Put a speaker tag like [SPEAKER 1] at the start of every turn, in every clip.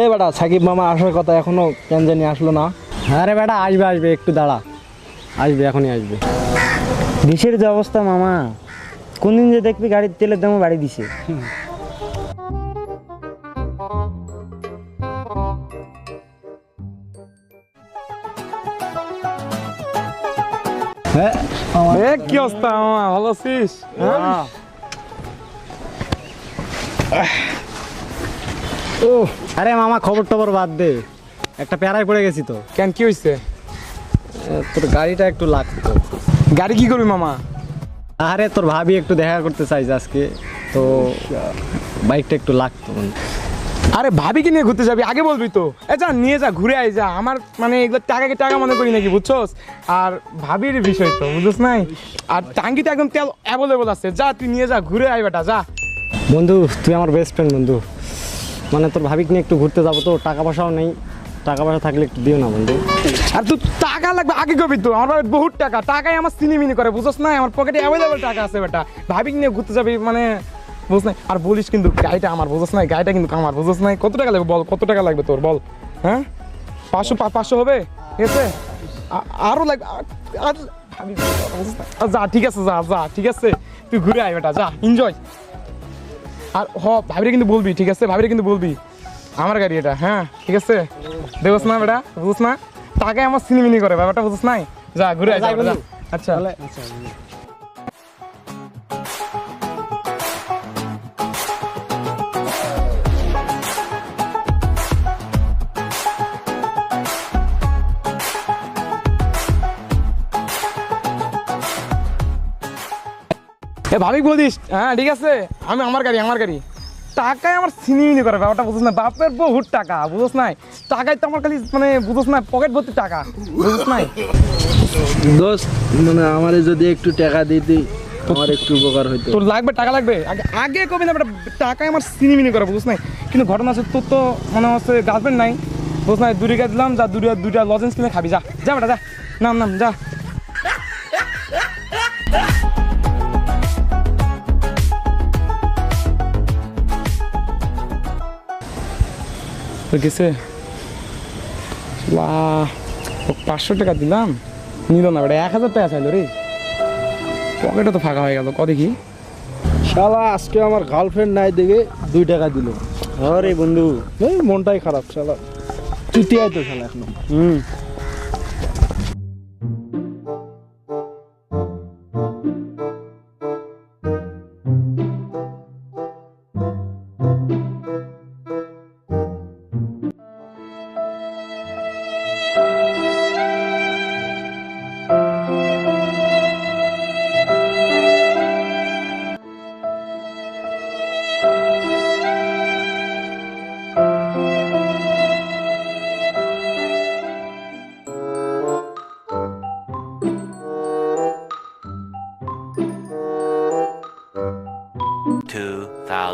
[SPEAKER 1] এই বেটা সাকিব মামা আসার কথা এখনও কেন জানি আসলো না।
[SPEAKER 2] আরে বেটা আসবে আসবে একটু দাঁড়া। আসবে এখনই আসবে। দেশের যে অবস্থা মামা কোন দিন যে দেখবি গাড়ির তেলের দামও বাড়ি দিছে।
[SPEAKER 1] এ কি অবস্থা মামা? ভালো আছিস? হ্যাঁ?
[SPEAKER 2] ও আরে মামা খবর টবর বাদ দে। একটা প্যারায় পড়ে গেছি তো।
[SPEAKER 1] কেন কি হয়েছে
[SPEAKER 2] তোর গাড়িটা একটু লাগতো।
[SPEAKER 1] গাড়ি কি করবি মামা?
[SPEAKER 2] আরে তোর ভাবি একটু দেখা করতে চাইছে আজকে তো বাইকটা একটু লাগতো।
[SPEAKER 1] আরে ভাবিকে নিয়ে ঘুরতে যাবি আগে বলবি তো। এ যা নিয়ে যা ঘুরে আয় যা। আমার মানে এগুলো টাকাকে টাকা মনে করি নাকি বুঝছস? আর ভাবির বিষয় তো বুঝছস নাই? আর টাঙ্গিতে একদম তেল অ্যাভেলেবল আছে। যা তুই নিয়ে যা ঘুরে আয় বেটা যা।
[SPEAKER 2] বন্ধু তুই আমার বেস্ট ফ্রেন্ড বন্ধু। মানে তোর ভাবিক নিয়ে একটু ঘুরতে যাব তো, টাকা পয়সাও নেই। টাকা পয়সা থাকলে একটু দিও না, বন্ধু।
[SPEAKER 1] আর তুই টাকা লাগবে, আগে কবি তো, আমার বহুত টাকা, টাকাই আমার সিনিমিনি করে বুঝছস না? আমার পকেটে অ্যাভেলেবল টাকা আছে বেটা। ভাবিক নিয়ে ঘুরতে যাবি মানে বুঝছ নাই আর বলিস কিন্তু গাড়িটা আমার বুঝছস নাই গাড়িটা কিন্তু আমার বুঝছস নাই কত টাকা লাগবে বল, কত টাকা লাগবে তোর, বল হ্যাঁ? পাঁচশো পাঁচশো হবে? ঠিক আছে? আ- আরও লাগবে আর না? যা, ঠিক আছে, যা যা, ঠিক আছে। তুই ঘুরে আয় বেটা, যা এনজয় আর হ ভাবিরে কিন্তু বলবি ঠিক আছে? ভাবিরে কিন্তু বলবি। আমার গাড়ি এটা হ্যাঁ? ঠিক আছে? দেখোস না বেটা বুঝছ না? তাকে আমার সিনিমিনি করে ব্যাপারটা বুঝছ নাই? যা ঘুরে।
[SPEAKER 2] বন্ধু।
[SPEAKER 1] আচ্ছা। এ ভাবি বলিস? হ্যাঁ ঠিক আছে। আমি আমার গাড়ি আমার গাড়ি। টাকায় আমার সিনিমিনি করে ব্যাপারটা বুঝছ না? বাপের বহুত টাকা বুঝছ নাই? টাকায় তো আমার খালি মানে বুঝছ না পকেট ভর্তি টাকা বুঝছ নাই?
[SPEAKER 3] দোস্ত মানে আমারে যদি একটু টাকা দিতি আমার একটু উপকার হইতো।
[SPEAKER 1] তোর লাগবে টাকা লাগবে? আগে আগে কবি না টাকায় আমার সিনিমিনি করে বুঝছ নাই? কিন্তু ঘটনা আছে তোর তো মনে হচ্ছে গার্লফ্রেন্ড নাই বুঝছ নাই? দুরিকা দিলাম যা দুরিয়া দুইটা লজেন্স কিনে খাবি যা। যা বেটা যা। নাম নাম যা। তো গেছে। পাঁচশো টাকা দিলাম? নিল না বেটা এক হাজার টাকা চাইলো রে। পকেটে তো ফাঁকা হয়ে গেল ক দেখি।
[SPEAKER 3] শালা আজকে আমার গার্লফ্রেন্ড নাই দেখে দুই টাকা দিল।
[SPEAKER 2] আরে বন্ধু।
[SPEAKER 3] এই মনটাই খারাপ শালা। তুই তো শালা এখন।
[SPEAKER 2] হুম।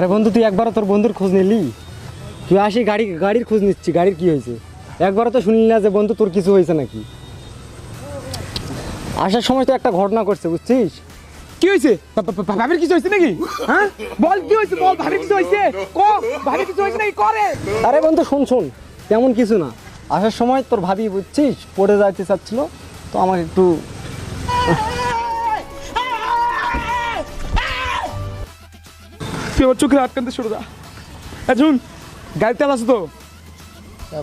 [SPEAKER 2] আরে বন্ধু, তুই একবারও তোর বন্ধুর খোঁজ নিলি? তুই আসি গাড়ি, গাড়ির খোঁজ নিচ্ছি, গাড়ির কি হয়েছে? একবারও তো শুনলি না যে বন্ধু, তোর কিছু হয়েছে নাকি? আসার সময় তো একটা ঘটনা করছে বুঝছিস?
[SPEAKER 1] কি হয়েছে? ভাবির কিছু হয়েছে নাকি? হ্যাঁ? বল, কি হয়েছে? বল, ভাবির কিছু হয়েছে? ক, ভাবির কিছু হয়েছে নাকি? করে।
[SPEAKER 2] আরে বন্ধু, শোন শোন, তেমন কিছু না। আসার সময় তোর ভাবি, বুঝছিস, পড়ে যাইতে চাচ্ছিল, তো আমাকে একটু
[SPEAKER 1] তুই আমার চোখের আটকানতে সরে যা। এখন গাড়ি তেল আছে তো?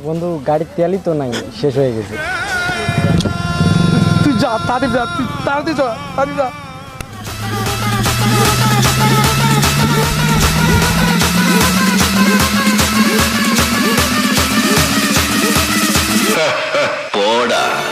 [SPEAKER 2] বন্ধু গাড়ির তেলই তো নাই শেষ হয়ে গেছে।
[SPEAKER 1] তুই যা তাড়াতাড়ি যা তুই তাড়াতাড়ি যা তাড়াতাড়ি যা।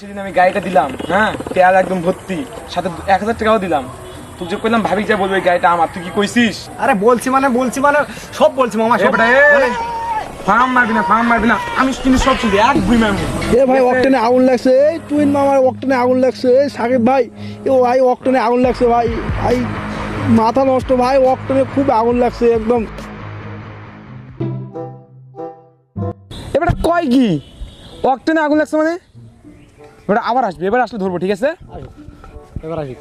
[SPEAKER 1] সেদিন আমি গাড়িটা দিলাম হ্যাঁ? তেল একদম ভর্তি সাথে এক হাজার টাকাও দিলাম। তুই যে কইলাম ভাবি যা বলবে এই গাড়িটা আমার তুই কি কইছিস?
[SPEAKER 2] আরে বলছি মানে বলছি মানে সব বলছি মামা সব
[SPEAKER 1] ফার্ম মারবি না ফার্ম মারবি না। আমি কিন্তু সব শুনবি এক বুই মারবি।
[SPEAKER 3] এ ভাই অকটেনে আগুন লাগছে। এই টুইন মামার অকটেনে আগুন লাগছে। এই সাকিব ভাই ও ভাই অকটেনে আগুন লাগছে ভাই। ভাই মাথা নষ্ট ভাই অকটেনে খুব আগুন লাগছে একদম।
[SPEAKER 1] এবারে কয় কি? অকটেনে আগুন লাগছে মানে? এবারে আবার আসবে এবার আসলে ধরবো ঠিক আছে?
[SPEAKER 2] এবার আসি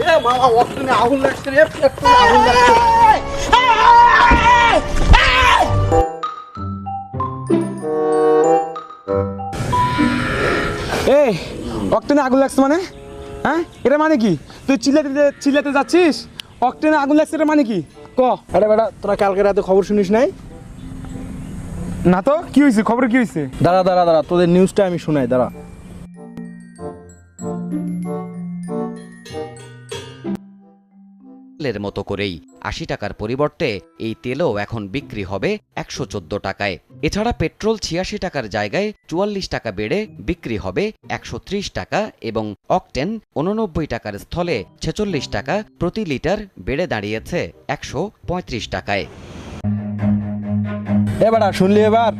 [SPEAKER 3] এ মামা অকটেনে আগুন লাগছে রে একটু লাগছে।
[SPEAKER 1] এই অকটেনে আগুন লাগছে মানে? হ্যাঁ? এটা মানে কি? তুই চিল্লাতে চিল্লাতে যাচ্ছিস? অকটেনে আগুন লাগছে এটা মানে কি? ক?
[SPEAKER 3] আরে বেটা তোরা কালকে রাতে খবর শুনিস নাই?
[SPEAKER 1] না তো কি হয়েছে খবর কি হয়েছে
[SPEAKER 3] দাঁড়া দাঁড়া দাঁড়া তোদের নিউজটা আমি শুনাই দাঁড়া।
[SPEAKER 4] তেলের মতো করেই আশি টাকার পরিবর্তে এই তেলও এখন বিক্রি হবে একশো চোদ্দ টাকায়। এছাড়া পেট্রোল ছিয়াশি টাকার জায়গায় চুয়াল্লিশ টাকা বেড়ে বিক্রি হবে একশো ত্রিশ টাকা এবং অকটেন উননব্বই টাকার স্থলে ছেচল্লিশ টাকা প্রতি লিটার বেড়ে দাঁড়িয়েছে একশো পঁয়ত্রিশ টাকায়।
[SPEAKER 3] এবার শুনলি এবার?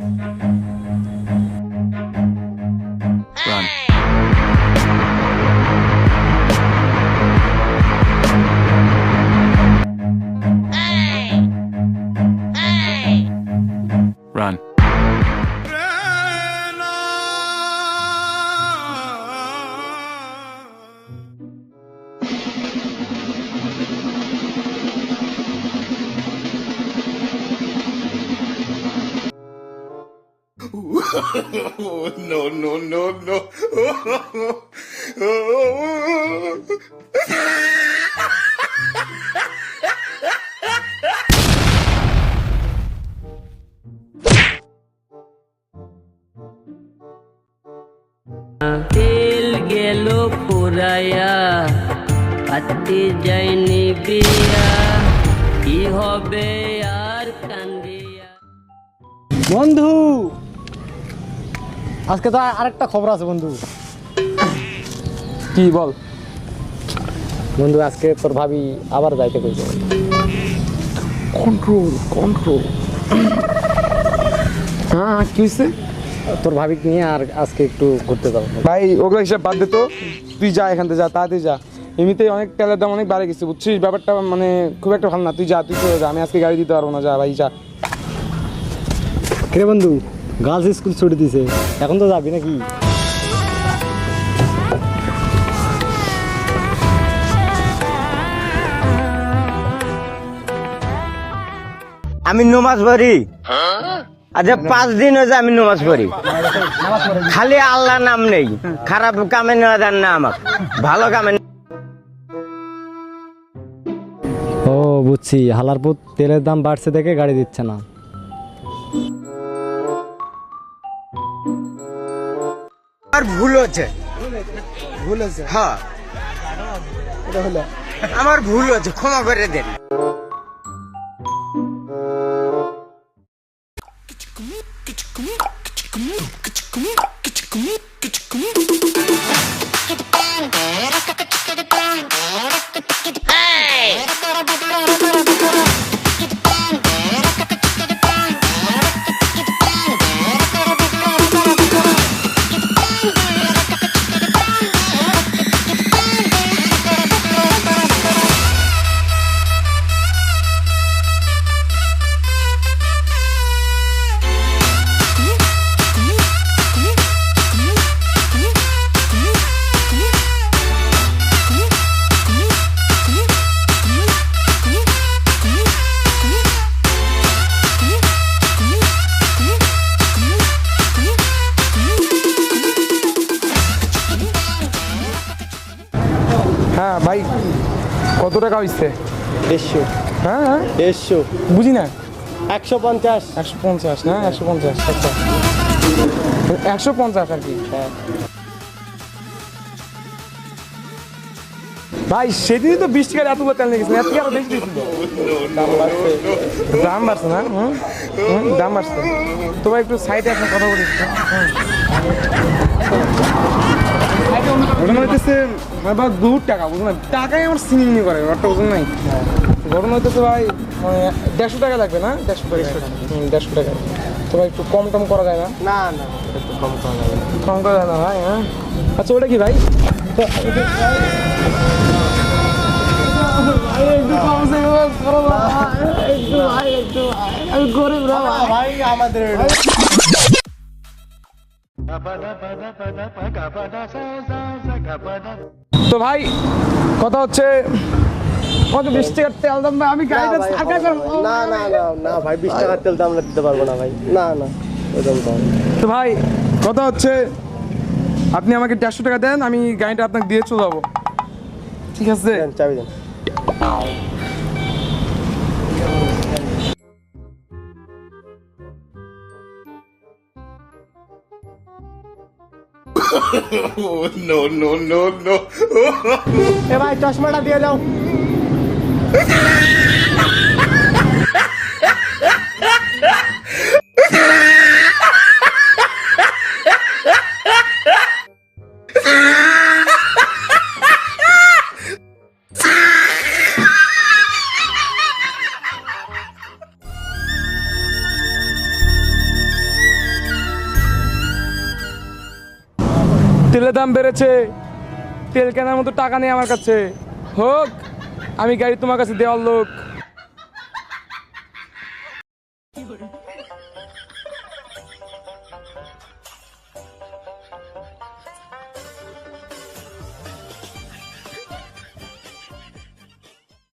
[SPEAKER 5] তেল গেল পুরাইয়া পাতি যায়নি বিয়া কি হবে আর কান্দিয়া
[SPEAKER 2] বন্ধু আজকে তো আরেকটা খবর আছে বন্ধু।
[SPEAKER 1] কি বল?
[SPEAKER 2] বন্ধু আজকে তোর ভাবি আবার যাইতে কইছে।
[SPEAKER 1] কন্ট্রোল কন্ট্রোল হ্যাঁ কি হয়েছে
[SPEAKER 2] তোর ভাবিকে নিয়ে আর আজকে একটু ঘুরতে যাব।
[SPEAKER 1] ভাই ওগুলো হিসাব বাদ দে তো। তুই যা এখান থেকে যা তাড়াতাড়ি যা। এমনিতেই অনেক তেলের দাম অনেক বাড়ে গেছে বুঝছিস? ব্যাপারটা মানে খুব একটা ভালো না। তুই যা তুই চলে যা। আমি আজকে গাড়ি দিতে পারব না। যা ভাই যা।
[SPEAKER 2] কিরে বন্ধু গার্লস স্কুল ছুটি দিছে। এখন তো যাবি নাকি?
[SPEAKER 6] আমি নমাজ পড়ি। আচ্ছা পাঁচ দিন হয়েছে আমি নমাজ পড়ি। খালি আল্লাহ নাম নেই। খারাপ কামে নেওয়া দেন না আমার ভালো কামে
[SPEAKER 2] ও বুঝছি। হালারপুর তেলের দাম বাড়ছে দেখে গাড়ি দিচ্ছে না।
[SPEAKER 6] আমার ভুল হচ্ছে। ভুল হচ্ছে? হ্যাঁ। এটা হলো। আমার ভুল হচ্ছে ক্ষমা করে দেন। কিছু on.
[SPEAKER 1] টাকা হইছে?
[SPEAKER 2] দেড়শো।
[SPEAKER 1] হ্যাঁ হ্যাঁ?
[SPEAKER 2] দেড়শো।
[SPEAKER 1] বুঝি না?
[SPEAKER 2] একশো পঞ্চাশ।
[SPEAKER 1] একশো পঞ্চাশ না? একশো পঞ্চাশ আচ্ছা। একশো পঞ্চাশ আর কি? ভাই সেদিনই তো বিশ টাকার এতগুলো তেল নিয়ে গেছেন এত আরও বেশি দাম বাড়ছে। না? হুম? হুম, দাম বাড়ছে। তো ভাই একটু সাইডে এখন কথা বলি। ঘটনা হইতেছে ভাই বহুত টাকা বুঝুন না টাকাই আমার সিনিমিনি করে ব্যাপারটা বুঝুন নাই ঘটনা হইতেছে ভাই মানে দেড়শো টাকা লাগবে না দেড়শো টাকা দেড়শো টাকা তো ভাই একটু কম টম করা যায় না
[SPEAKER 2] না না একটু কম করা যাবে
[SPEAKER 1] কম করা যায় না ভাই হ্যাঁ আচ্ছা ওটা কি ভাই তো-
[SPEAKER 2] আমাদের
[SPEAKER 1] তো ভাই কথা হচ্ছে কত বিশ টাকার তেল দাম ভাই আমি গাড়িটা করব
[SPEAKER 2] না। না না না ভাই বিশ টাকার তেল দাম আমরা দিতে পারব না ভাই। না না তো
[SPEAKER 1] ভাই কথা হচ্ছে আপনি আমাকে দেড়শো টাকা দেন আমি গাড়িটা আপনাকে দিয়ে চলে যাব। ঠিক আছে?
[SPEAKER 2] দেন, চাবি নো এ ভাই চশমাটা দিয়ে দাও।
[SPEAKER 1] তেলের দাম বেড়েছে। তেল কেনার মতো টাকা নেই আমার কাছে। হোক, আমি গাড়ি তোমার কাছে দেওয়ার লোক।